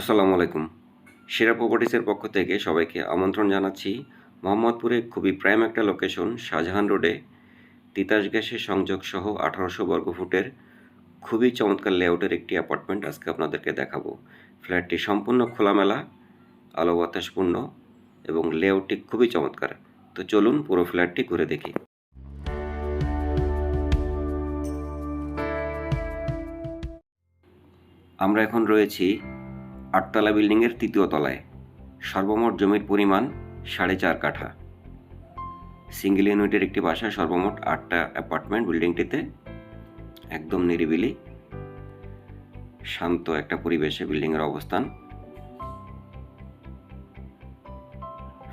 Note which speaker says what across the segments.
Speaker 1: আসসালামু আলাইকুম। সেরা প্রপার্টিসের পক্ষ থেকে সবাইকে আমন্ত্রণ জানাচ্ছি মোহাম্মদপুরে খুবই প্রাইম একটা লোকেশন শাহজাহান রোডে তিতাস গ্যাসের সংযোগ সহ আঠারোশো বর্গফুটের খুবই চমৎকার লেআউটের একটি অ্যাপার্টমেন্ট আজকে আপনাদেরকে দেখাবো। ফ্ল্যাটটি সম্পূর্ণ খোলামেলা আলো বাতাসপূর্ণ এবং লেআউটটি খুবই চমৎকার। তো চলুন পুরো ফ্ল্যাটটি ঘুরে দেখি। আমরা এখন রয়েছি আটতলা বিল্ডিংয়ের তৃতীয় তলায়। সর্বমোট জমির পরিমাণ সাড়ে চার কাঠা। সিঙ্গেল ইউনিটের একটি বাসায় সর্বমোট আটটা অ্যাপার্টমেন্ট বিল্ডিংটিতে একদম নিরিবিলি, শান্ত একটা পরিবেশে বিল্ডিংয়ের অবস্থান।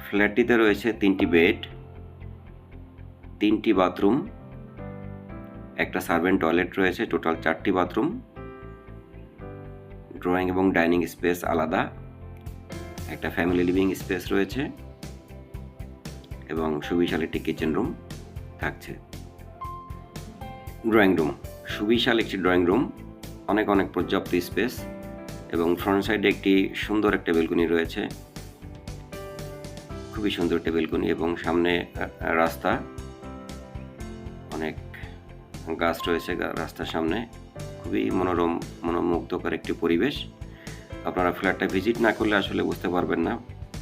Speaker 1: ফ্ল্যাটটিতে রয়েছে তিনটি বেড, তিনটি বাথরুম, একটা সার্ভেন্ট টয়লেট রয়েছে, টোটাল চারটি বাথরুম। ড্রয়িং এবং ডাইনিং স্পেস আলাদা। একটা ফ্যামিলি লিভিং স্পেস রয়েছে এবং সুবিশাল একটি কিচেন রুম থাকছে। ড্রয়িং রুম সুবিশাল একটি ড্রয়িং রুম অনেক অনেক পর্যাপ্ত স্পেস এবং ফ্রন্ট সাইডে একটি সুন্দর একটা বেলকুনি রয়েছে। খুবই সুন্দর একটা বেলকুনি এবং সামনে রাস্তা। অনেক গাছ রয়েছে রাস্তার সামনে। খুবই মনোরম, মনোমুগ্ধকর একটি পরিবেশ। আপনারা ফ্ল্যাটটা ভিজিট না করলে আসলে বুঝতে পারবেন না।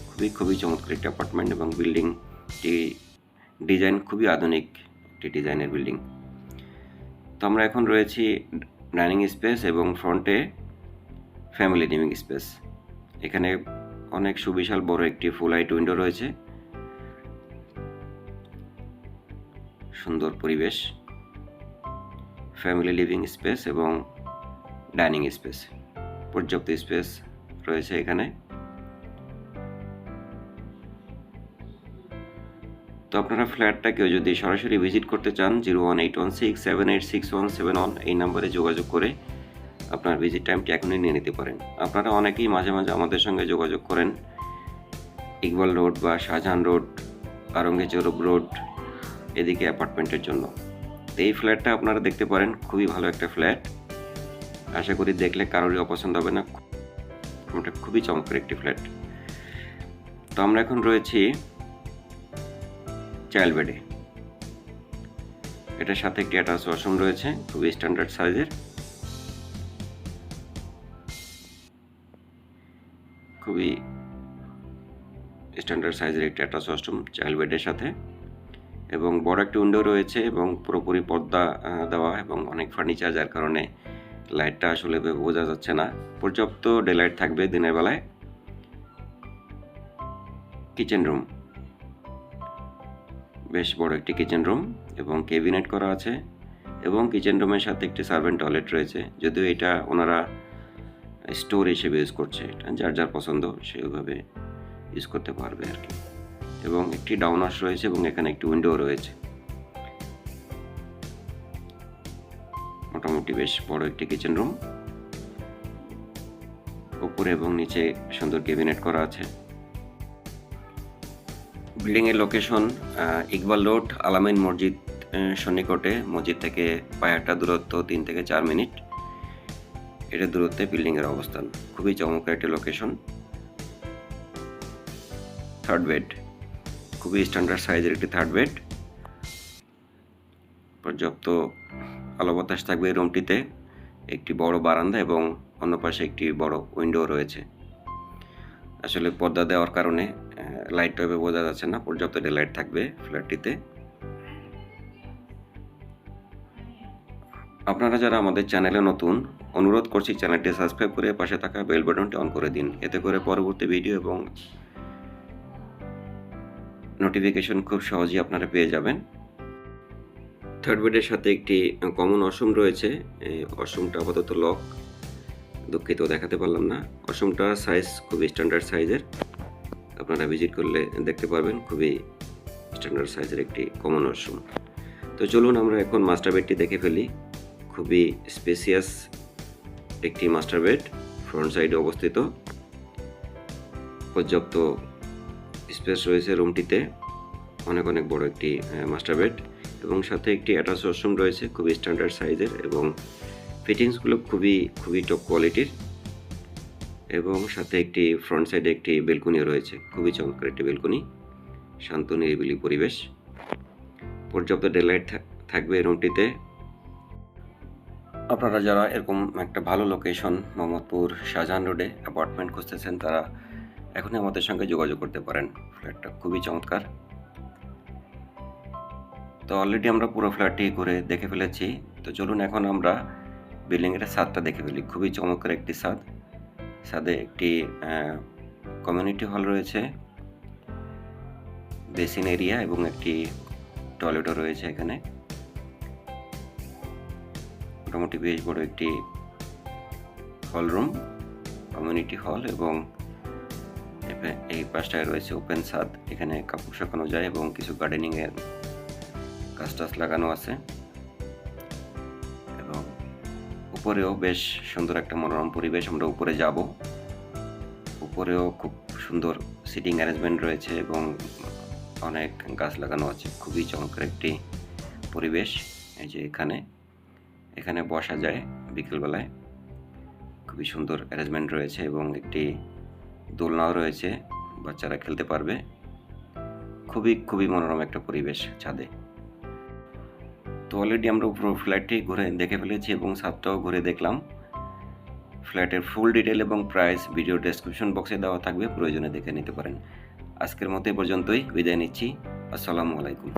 Speaker 1: খুবই খুবই চমৎকার একটি অ্যাপার্টমেন্ট এবং বিল্ডিংটি ডিজাইন খুবই আধুনিক একটি ডিজাইনের বিল্ডিং। তো আমরা এখন রয়েছি ডাইনিং স্পেস এবং ফ্রন্টে ফ্যামিলি লিভিং স্পেস। এখানে অনেক সুবিশাল বড় একটি ফুল হাইট উইন্ডো রয়েছে। সুন্দর পরিবেশ। ফ্যামিলি লিভিং স্পেস এবং ডাইনিং স্পেস পর্যাপ্ত স্পেস রয়েছে এখানে। তো আপনারা ফ্ল্যাটটা কেউ যদি সরাসরি ভিজিট করতে চান zero one eight one six seven eight six one seven one এই নাম্বারে যোগাযোগ করে আপনার ভিজিট টাইমটি এখনই নিয়ে নিতে পারেন। আপনারা অনেকেই মাঝে মাঝে আমাদের সঙ্গে যোগাযোগ করেন। ইকবাল রোড বা শাহজাহান রোড আরঙ্গেচরব রোড, এদিকে অ্যাপার্টমেন্টের জন্য। তো এই ফ্ল্যাটটা আপনারা দেখতে পারেন, খুবই ভালো একটা ফ্ল্যাট আশা করি দেখলে কারোরই অপছন্দ হবে না। এটা খুবই চমৎকার একটি ফ্ল্যাট তো আমরা এখন রয়েছি চাইল্ড বেডে এটার সাথে একটি অ্যাটাচ ওয়াশরুম রয়েছে, খুবই স্ট্যান্ডার্ড সাইজের খুবই স্ট্যান্ডার্ড সাইজের একটি অ্যাটাচ ওয়াশরুম চাইল্ড বেডের সাথে। এবং বড় একটা উইন্ডো রয়েছে এবং পুরোপুরি পর্দা দেওয়া এবং অনেক ফার্নিচার যার কারণে লাইটটা আসলে বোঝা যাচ্ছে না। পর্যাপ্ত ডেলাইট থাকবে দিনের বেলায়। কিচেন রুম বেশ বড় একটি কিচেন রুম এবং কেবিনেট করা আছে এবং কিচেন রুমের সাথে একটি সার্ভেন্ট টয়লেট রয়েছে। যদিও এটা ওনারা স্টোর হিসেবে ইউজ করছে, যার যার পছন্দ সেভাবে ইউজ করতে পারবে আর কি। এবং একটি ডাউনার্স রয়েছে এবং এখানে একটি উইন্ডো রয়েছে। মোটামুটি বেশ বড় একটি কিচেন রুম। উপরে এবং নিচে সুন্দর ক্যাবিনেট করা আছে। বিল্ডিং এর লোকেশন ইকবাল রোড, আলামিন মসজিদ সন্নিকটে। মসজিদ থেকে পায়াটা দূরত্ব তিন থেকে চার মিনিট। এটা দূরত্বে বিল্ডিং এর অবস্থান। খুবই চমৎকার একটি লোকেশন থার্ড বেড খুবই স্ট্যান্ডার্ড সাইজের একটি থার্ড বেড পর্যাপ্ত আলো বাতাস থাকবে রুমটিতে একটি বড় বারান্দা এবং অন্য পাশে একটি বড় উইন্ডো রয়েছে। আসলে পর্দা দেওয়ার কারণে লাইট টাইপে বোঝা যাচ্ছে না, পর্যাপ্ত লাইট থাকবে ফ্ল্যাটটিতে আপনারা যারা আমাদের চ্যানেলে নতুন, অনুরোধ করছি চ্যানেলটি সাবস্ক্রাইব করে পাশে থাকা বেল বাটনটি অন করে দিন। এতে করে পরবর্তী ভিডিও এবং নোটিফিকেশন খুব সহজেই আপনারা পেয়ে যাবেন। থার্ড বেডের সাথে একটি কমন অসম রয়েছে। ওয়াশরুমটা আপাতত লক দুঃখিত দেখাতে পারলাম না। অসমটা সাইজ খুবই স্ট্যান্ডার্ড সাইজের আপনারা ভিজিট করলে দেখতে পারবেন, খুবই স্ট্যান্ডার্ড সাইজের একটি কমন ওয়াশরুম তো চলুন আমরা এখন মাস্টার বেডটি দেখে ফেলি। খুবই স্পেসিয়াস একটি মাস্টার বেড ফ্রন্ট সাইডে অবস্থিত। পর্যাপ্ত স্পেস রয়েছে রুমটিতে। অনেক অনেক বড় একটি মাস্টার বেড এবং সাথে একটি অ্যাটাচ ওয়াশরুম রয়েছে খুবই স্ট্যান্ডার্ড সাইজের এবং ফিটিংসগুলো খুবই খুবই টপ কোয়ালিটির এবং সাথে একটি ফ্রন্ট সাইডে একটি বেলকনিও রয়েছে, খুবই চমৎকার একটি বেলকনি শান্ত, নিরিবিলি পরিবেশ। পর্যাপ্ত ডেলাইট থাকবে রুমটিতে আপনারা যারা এরকম একটা ভালো লোকেশন মোহাম্মদপুর, শাহজাহান রোডে অ্যাপার্টমেন্ট খুঁজতেছেন, তারা এখনই আমাদের সঙ্গে যোগাযোগ করতে পারেন। ফ্ল্যাটটা খুবই চমৎকার। তো অলরেডি আমরা পুরো ফ্ল্যাটটি ঘুরে দেখে ফেলেছি। তো চলুন এখন আমরা বিল্ডিংয়ের ছাদটা দেখে ফেলি। খুবই চমৎকার একটি ছাদ ছাদে একটি কমিউনিটি হল রয়েছে। বেসিন এরিয়া এবং একটি টয়লেটও রয়েছে এখানে। মোটামুটি বেশ বড় একটি হল রুম কমিউনিটি হল এবং এপে- এই পাশটায় রয়েছে ওপেন ছাদ। এখানে কাপড় শুকানো যায় এবং কিছু গার্ডেনিং এর গাছ টাছ লাগানো আছে। এবং উপরেও বেশ সুন্দর একটা মনোরম পরিবেশ। আমরা উপরে যাব। উপরেও খুব সুন্দর সিটিং অ্যারেঞ্জমেন্ট রয়েছে এবং অনেক গাছ লাগানো আছে। খুবই চমৎকার একটি পরিবেশ। এই যে এখানে এখানে বসা যায় বিকেলবেলায়। খুবই সুন্দর অ্যারেঞ্জমেন্ট রয়েছে এবং একটি দোলনাও রয়েছে, বাচ্চারা খেলতে পারবে। খুবই খুবই মনোরম একটা পরিবেশ ছাদে। তো অলরেডি আমরা পুরো ফ্ল্যাটটি ঘুরে দেখে ফেলেছি এবং ছাদটাও ঘুরে দেখলাম। ফ্ল্যাটের ফুল ডিটেল এবং প্রাইস ভিডিও ডেসক্রিপশন বক্সে দেওয়া থাকবে, প্রয়োজনে দেখে নিতে পারেন। আজকের মতো এ পর্যন্তই, বিদায় নিচ্ছি। আসসালামু আলাইকুম।